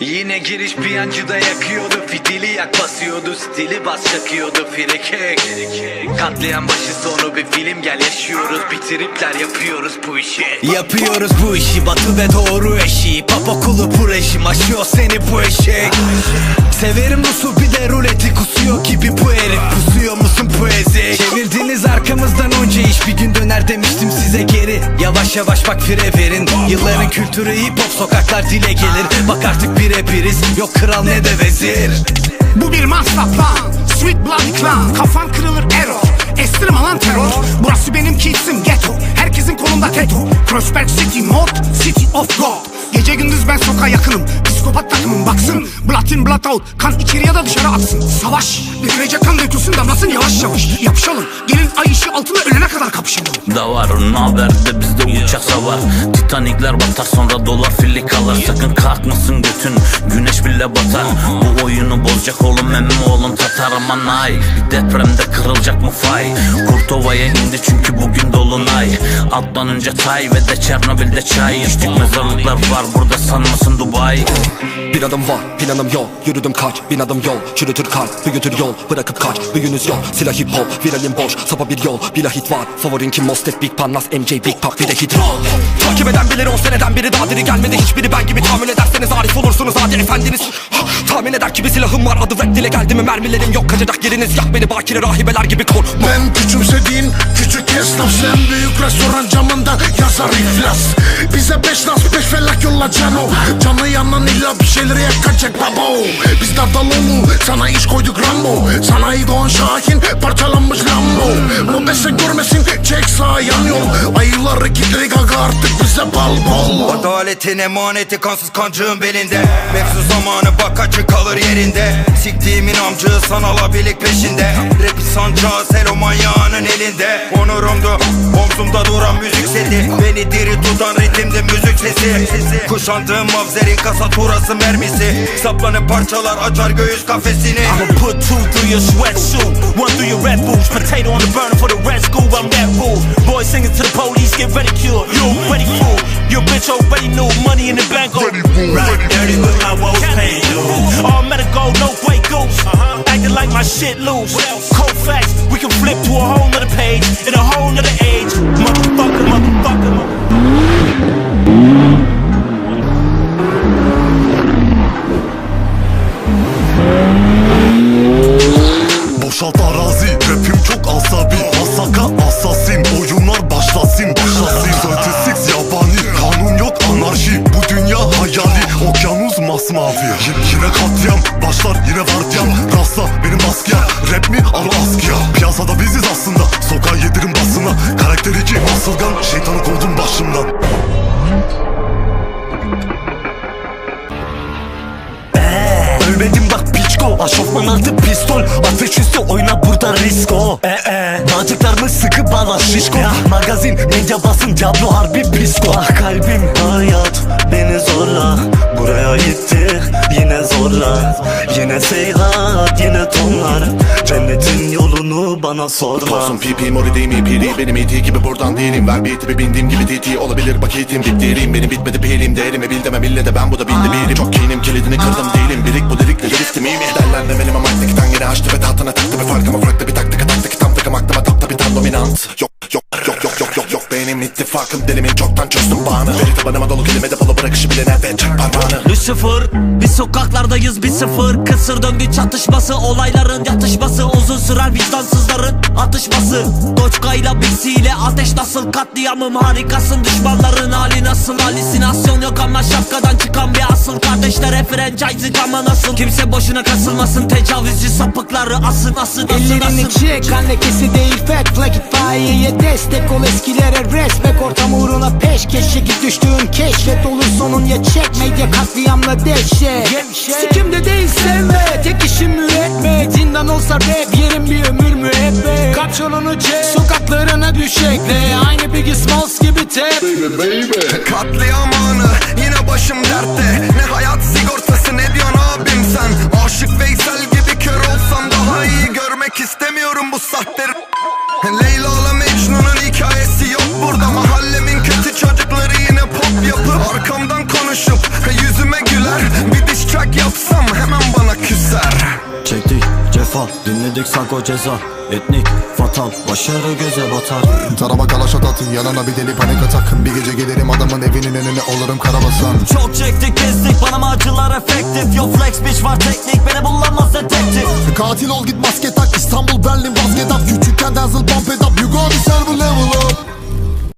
Yine giriş piyancıda yakıyordu. Fitili yak basıyordu Stili bas çakıyordu. Frikik Katliam başı sonu bir film gel yaşıyoruz. Bitiripler yapıyoruz bu işi. Yapıyoruz bu işi batı ve doğru eşiği Pap okulu bu rejim aşıyor seni bu eşek. Severim Rus'u bir de ruleti kusuyor gibi bir gün döner demiştim size geri. Yavaş yavaş bak fire verin. Yılların kültürü hip hop sokaklar dile gelir. Bak artık birebiriz yok kral ne de vezir. Bu bir maslak lan. Sweet bloody clan. Kafan kırılır error Estirme lan terör Burası benim kitsim ghetto. Herkesin kolunda teto. Crossberg City mod City of God Gece gündüz ben sokağa yakınım. Psikopat takımım baksın. Blood in blood out Kan içeri ya da dışarı atsın. Savaş. Dökülecek kan dökülsün damlasın yavaş yavaş Yapışalım. Gelin ay ışığı altında ölene kadar kapışalım. Da var Naber'de bizde uçak savar Titanikler batar sonra dolar filli kalır. Sakın kalkmasın götün güneş bile batar. Bu oyunu bozacak oğlum emmi oğlum Tatar. Aman ay depremde kırılacak mı fay? Kurtova'ya indi çünkü bugün dolunay. Alttan önce tay ve de Çernobil'de çay. İçtik mezarlıklar var burada sanmasın Dubai. Bir adım var planım yok Yürüdüm kaç bin adım yol. Çürütür kalp büyütür yol. Bırakıp kaç büyünüz yok. Silah hip hop viralim boş. Sapa bir yol bila hit var. Favorin kim? Mostek Big Pan Nas MJ Big Pop bir de hit roll Takip eden bilir on seneden biri daha diri gelmedi. Hiçbiri ben gibi tahmin ederseniz arif olursunuz. Hadi efendiniz. Tahmin eder ki bir silahım var. Adı rap dile geldi mi mermilerim yok. Kaçacak yeriniz yak beni bakire rahibeler gibi korkma. Ben küçümsediğin küçük esnaf Sen büyük restoran camında yazar iflas. Bize beş nas beş felak yolla cano. Canı yanan illa bir şeyleri yakacak babo Biz Dardaloğlu sana iş koyduk Rambo. Sanayi Doğan Şahin parçalanmış Lambo Mobese görmesin. Çek sağ yan yol. Ayıları kitle gaga artık bize bal bol. Adaletin emaneti kansız kancığın belinde. Mevzu zamanı bak açık kalır yerinde. Siktiğimin amcığı sanal abilik peşinde. Rapi sancağı selo manyağının elinde. Onurumdu omzumda duran müzik seti Beni diri tutan ritimdi müzik sesi. Kuşandığım mavzerin kasaturası mermisi. Saplanıp parçalar açar göğüs kafesini. I'ma put two through your sweatsuit, one through your red boots. Potato on the burner for the red school, I'm that rule. Boys singing to the police, get ridiculed. You ready fool? Your bitch already knew money in the bank. Oh, right, dirty with my woes paid dues. All medical, no Grey Goose. Acting like my shit loose. Cold facts, we can flip to a whole nother page in a whole nother age. Motherfucker, motherfucker, motherfucker. Arazi Rapim çok asabi. Masaka assassin Oyunlar başlasın başlasın. Scientistics yabani Kanun yok anarşi. Bu dünya hayali Okyanus masmavi. Yine katliam Başlar yine vardiyam. Rasta benim maskiyem Rap mi al askıya Piyasada biziz aslında Sokağa yedirin basına. Karakter iki Asılgan Şeytanı kovdum başımdan. Ölmedim bak piçko Aşofman altı pistol. Ateş üstü oyna risko. Ee ee Nacıklarını sıkı bağla şişko. Magazin medya basın Diablo harbi pisko Ah kalbim hayat beni zorla zorla Yine seyhat yine tonlar. Cennetin yolunu bana sorma. Tosun pipi mori değil mi? Piri Benim iti gibi buradan değilim. Ver bir tipi bindiğim gibi titi Olabilir. Bakitim bittirim Benim bitmedi. Pilim değerimi bil demem ille de ben bu da bildi birim Çok kinim kilidini kırdım değilim. Birik bu lirikleri ristim iyi mi? Derlendim elime madde kitan yine açtı ve tahtına taktı Bir farkıma farklı bir taktika taktı ki tam takım aklıma tapta bir tam dominant yok yok yok yok yok Benim ittifakım dilimin çoktan çözdüm bağını. Veri tabanıma dolu kelime depolu bırakışı bile nerede? Çek parmağını. Lucifer Biz sokaklardayız bir sıfır. Kısır döngü çatışması Olayların yatışması. Uzun sürer vicdansızların atışması. Doçka ile Bixi ile ateş nasıl? Katliamım harikasın Düşmanların hali nasıl? Halüsinasyon yok ama şapkadan çıkan bir asıl. Kardeşlere franchise ama nasıl? Kimse boşuna kasılmasın Tecavüzcü sapıkları asın asın asın Ellerini asın. çek kan lekesi değil fact Plug it fire'ye destek ol eskilere respect Ortam uğruna peşkeş çekip düştüğün keşfet Olur sonun ya çek medya katliamla dehşet. Sikimde değil sevme tek işim üretmek Zindan olsa rap yerim bir ömür müebbet. Kaç yolunu çek sokaklarına düşekle Aynı Biggie Smalls gibi tep. Katliam anı yine başım dertte dinledik sanko ceza. Etnik fatal başarı göze batar. Tarama kalaş at yanına bir deli panik atak Bir gece gelirim adamın evinin önüne olurum karabasan. Çok çektik kestik bana mı acılar efektif. Yo flex bitch var teknik beni bulamaz detektif. Katil ol git maske tak. İstanbul Berlin vazgedat Küçükken dazzle pump it up. You got to serve level up